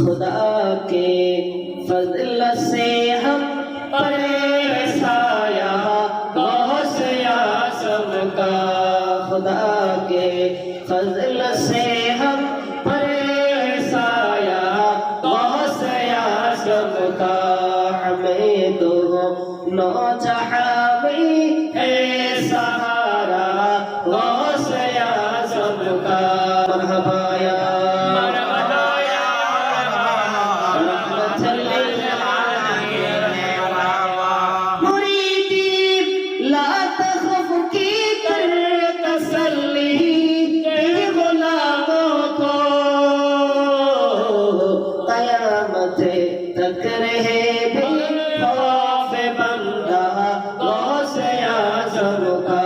खुदा के फजल से हम परेशाया, बहुत से आसम का खुदा के फजल से हम परेशाया, बहुत से आसम हमें तो नो है सहारा, बहुत से आसम का मरहबाया मथे तक रहे भी खौफ बंदा गौस आज़म का